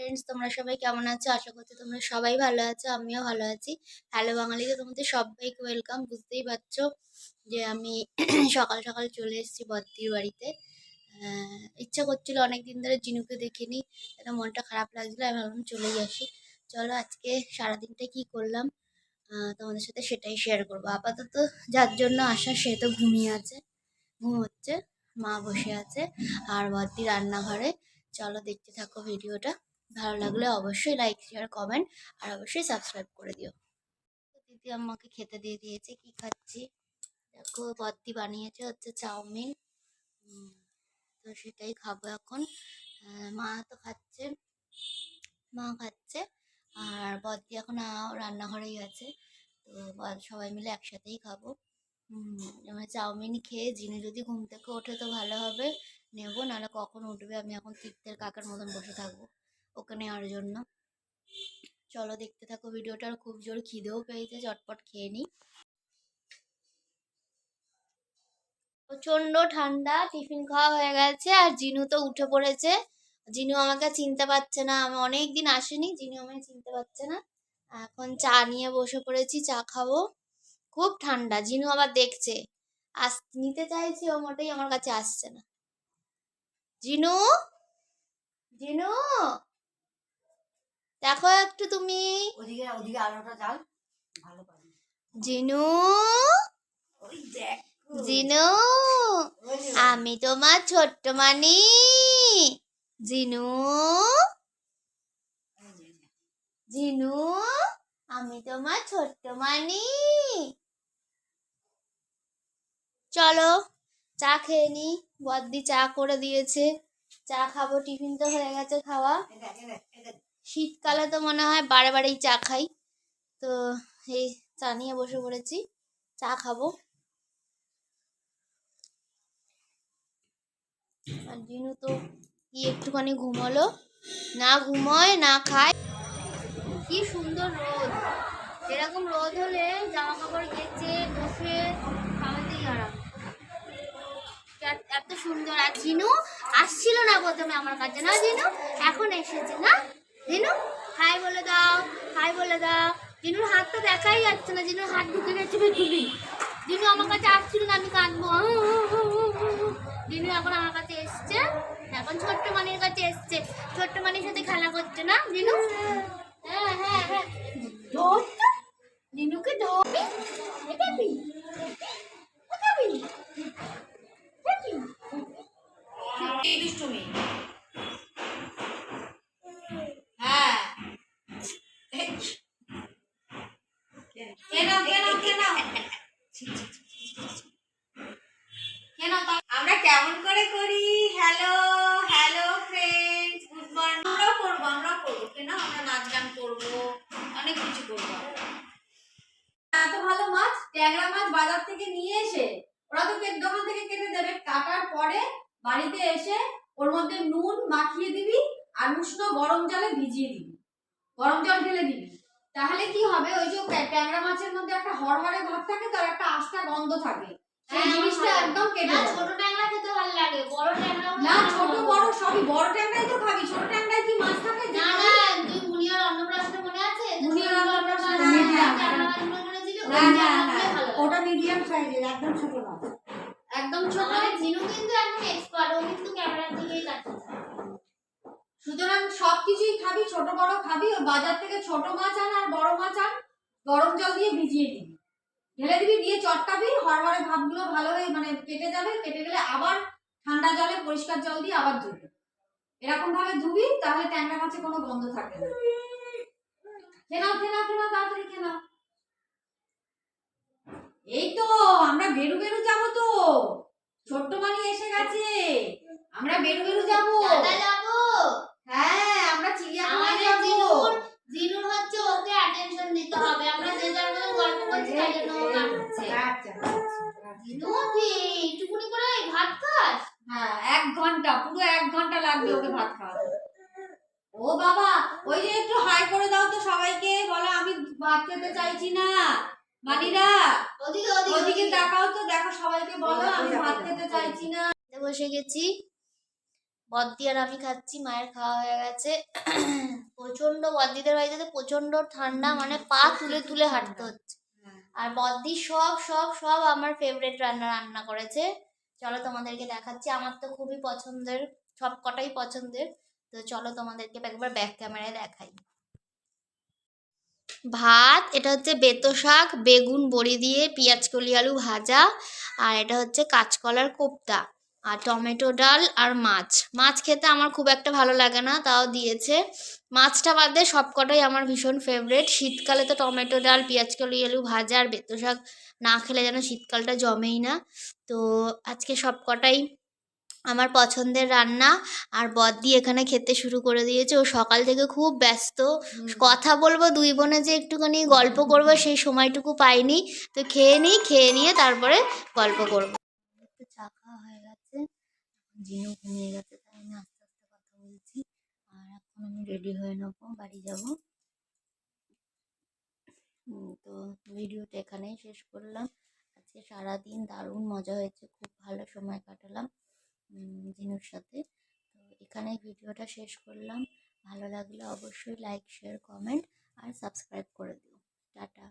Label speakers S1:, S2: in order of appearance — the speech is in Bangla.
S1: ফ্রেন্ডস তোমরা সবাই কেমন আছো? আশা করছি তোমরা সবাই ভালো আছো, আমিও ভালো আছি। হ্যালো বাঙালিতে তোমাদের সবাইকে ওয়েলকাম বুঝতেই পারছ যে আমি সকাল সকাল চলে এসেছি বদ্দির বাড়িতে। ইচ্ছা করছিল অনেক দিন ধরে জিনুকে দেখিনি এটা মনটা খারাপ লাগছিল, আমি ভাবলাম চলেই আসি। চলো আজকে সারাদিনটা কি করলাম? তোমাদের সাথে সেটাই শেয়ার করব। আপাতত যার জন্য আসা সে তো ঘুমিয়ে আছে। ঘুম হচ্ছে, মা বসে আছে, আর বদ্দি রান্নাঘরে। চলো দেখতে থাকো ভিডিওটা। ভালো লাগলে অবশ্যই লাইক শেয়ার কমেন্ট আর অবশ্যই সাবস্ক্রাইব করে দিও। দিদি আমাকে খেতে দিয়ে দিয়েছে, কি খাচ্ছি? দেখো বদ্দি বানিয়েছে হচ্ছে চাউমিন। তো সেটাই খাব এখন। মা তো খাচ্ছে, মা খাচ্ছে আর বদ্দি এখন রান্নাঘরেই আছে। তো সবাই মিলে একসাথেই খাব। হুম এবার চাউমিন খেয়ে জিনে যদি ঘুম থেকে ওঠে তো ভালো হবে। নেব, নাহলে কখন উঠবে? আমি এখন তীর্থের কাকার মতন বসে থাকব। ওকে নেওয়ার জন্য। চলো দেখতে থাকো ভিডিওটা আর খুব জোর খিদেও পেয়েছে, চটপট খেয়ে নিই। প্রচণ্ড ঠান্ডা, টিফিন খাওয়া হয়ে গেছে, আর জিনু তো উঠে পড়েছে। জিনু আমাকে চিনতে পারছে না, আমি অনেক দিন আসেনি, জিনু আমাকে চিনতে পারছে না। এখন চা নিয়ে বসে পড়েছি, চা খাব। খুব ঠান্ডা, জিনু আবার দেখছে। আস, নিতে চাইছি ও মোটেই আমার কাছে আসছে না। জিনু? জিনু? দেখো একটু তুমি।
S2: ওদিকে ওদিকে আলোটা ভালো পাবি।
S1: জিনু।
S2: ওই দেখ।
S1: জিনু আমি তোমার ছোট্ট মানি। জিনু। জিনু আমি তোমার ছোট্ট মানি। চলো চা খেয়ে নি। বদ্দি চা করে দিয়েছে। চা খাব টিফিন তো হয়ে গেছে খাওয়া। শীতকালে তো মনে হয় বারে বারেই চা খাই। তো এই চা নিয়ে বসে পড়েছি, চা খাব। আর জিনু তো কি একটুখানি ঘুমালো। না ঘুমোয়, না খায়। কি সুন্দর রোদ। এরকম রোদ হলে জামা কাপড় কেচে বসে খাওয়াতেই আরাম। এত সুন্দর। আর জিনু আসছিল না প্রথমে আমার কাছে, না জিনু? এখন এসেছে, না? জিনু হাই বলে দাও, হাই বলে দাও। জিনুর হাতটা দেখাই যাচ্ছে না জিনুর হাত ঢুকে গেছে ভেতরে জিনু আমার কাছে আসছিল না, আমি কাঁদবো। জিনু এখন আমার কাছে এসছে, এখন ছোট্ট মানির কাছে এসছে। ছোট্ট মানির সাথে খেলা করছে না জিনু হ্যাঁ হ্যাঁ হ্যাঁ। ধর তো। জিনুকে ধরবি
S2: কেমন করে করি? Hello hello friends good morning আমরাও করব আমরাও করব কেন? আমরা নাচ গান করব অনেক কিছু করব এত ভালো মাছ ট্যাংরা মাছ বাজার থেকে নিয়ে এসে ওরা তো দোকান থেকে কেটে দেবে। কাটার পরে বাড়িতে এসে ওর মধ্যে নুন মাখিয়ে দিবি আর উষ্ণ গরম জলে ভিজিয়ে দিবি। গরম জল ঢেলে দিবি। তাহলে কি হবে? ওই যে ট্যাংরা মাছের মধ্যে একটা হরহরে ভাব থাকে তার একটা আস্থা গন্ধ থাকে। সেই
S1: হ্যাঁ,
S2: জিনিসটা একদম কেটে
S1: না
S2: যাবে।
S1: ছোট ট্যাংরা খেতে ভালো লাগে বড় ট্যাংরা
S2: না ছোট বড় সবই বড় ট্যাংরাই তো খাবি ছোট ট্যাংরায় কি মাছ থাকে?
S1: না না তুই মুনিয়ার অন্নপ্রাশনে মনে আছে?
S2: মুনিয়ার অন্নপ্রাশনে,
S1: অন্নপ্রাশনে
S2: হ্যাঁ, হ্যাঁ।
S1: লাগে।
S2: ওটা মিডিয়াম সাইজের একদম ছোট মাছ। একদম ছোট
S1: আমাদের জিনু কিন্তু একদম এক্সপার্ট ও কিন্তু ক্যামেরার দিকেই কাটছে
S2: সুতরাং সবকিছুই খাবি ছোট বড় খাবি বাজার থেকে ছোট মাছ আন আর বড় মাছ আন গরম জল দিয়ে ভিজিয়ে দিবি ঢেলে দিবি দিয়ে চটকাবি হরহরে ভাবগুলো ভালো হয়ে মানে কেটে যাবে কেটে গেলে আবার ঠান্ডা জলে পরিষ্কার জল দিয়ে আবার ধুবি। এরকম ভাবে ধুবি তাহলে ট্যাংরা মাছে কোনো গন্ধ থাকে না। খেনাও খেনাও খেনাও তাড়াতাড়ি খেনাও এই তো আমরা বেরু বেরু যাব তো। ছোট্ট মানি এসে গেছে। আমরা বেরু বেরু যাব।
S1: যাব।
S2: হ্যাঁ আমরা চিড়িয়াখানায় যাব।
S1: জিনুর হচ্ছে ওকে অ্যাটেনশন দিতে হবে। আমরা যে যার তাই জন্য কাটছে
S2: আচ্ছা, আচ্ছা।
S1: জিনু করে ভাত খাস?
S2: হ্যাঁ এক ঘণ্টা পুরো এক ঘণ্টা লাগবে ওকে ভাত খাওয়াতে। ও বাবা ওই যে একটু হাই করে দাও তো সবাইকে বলো আমি ভাত খেতে চাইছি না। মানিরা
S1: ওদিকে
S2: ওদিকে
S1: ওদিকে
S2: তাকাও তো দেখো সবাইকে বলো আমি ভাত খেতে চাইছি না।
S1: বসে গেছি। বদ্দি আর আমি খাচ্ছি মায়ের খাওয়া হয়ে গেছে। প্রচণ্ড বদ্দিদের বাড়িতে প্রচণ্ড ঠান্ডা মানে পা তুলে তুলে হাঁটতে হচ্ছে। আর বদ্দি সব সব সব আমার ফেভারিট রান্না রান্না করেছে। চলো তোমাদেরকে দেখাচ্ছি। আমার তো খুবই পছন্দের, সব কটাই পছন্দের। তো চলো তোমাদেরকে একবার ব্যাক ক্যামেরায় দেখাই। ভাত, এটা হচ্ছে বেতো শাক, বেগুন বড়ি দিয়ে পেঁয়াজ কলি আলু ভাজা, আর এটা হচ্ছে কাঁচকলার কোপ্তা। আর টমেটো ডাল আর মাছ। মাছ খেতে আমার খুব একটা ভালো লাগে না তাও দিয়েছে। মাছটা বাদে সব কটাই আমার ভীষণ ফেভারেট শীতকালে তো টমেটো ডাল পেঁয়াজ কলি আলু ভাজা আর বেতো শাক না খেলে যেন শীতকালটা জমেই না। তো আজকে সব কটাই আমার পছন্দের রান্না। আর বদ্দি এখানে খেতে শুরু করে দিয়েছে। ও সকাল থেকে খুব ব্যস্ত। কথা বলব দুই বোনে যে একটুখানি গল্প করব সেই সময়টুকু পাইনি। তো খেয়ে নিই খেয়ে নিয়ে তারপরে গল্প করব। চা খাওয়া জিনু ঘুমিয়ে গেছে, তাই আমি আস্তে আস্তে কথা বলছি। আর এখন আমি রেডি হয়ে নেব, বাড়ি যাব। তো ভিডিওটা এখানেই শেষ করলাম। আজকে সারাদিন দারুণ মজা হয়েছে, খুব ভালো সময় কাটালাম জিনুর সাথে। তো এখানেই ভিডিওটা শেষ করলাম। ভালো লাগলে অবশ্যই লাইক শেয়ার কমেন্ট আর সাবস্ক্রাইব করে দিও। টাটা।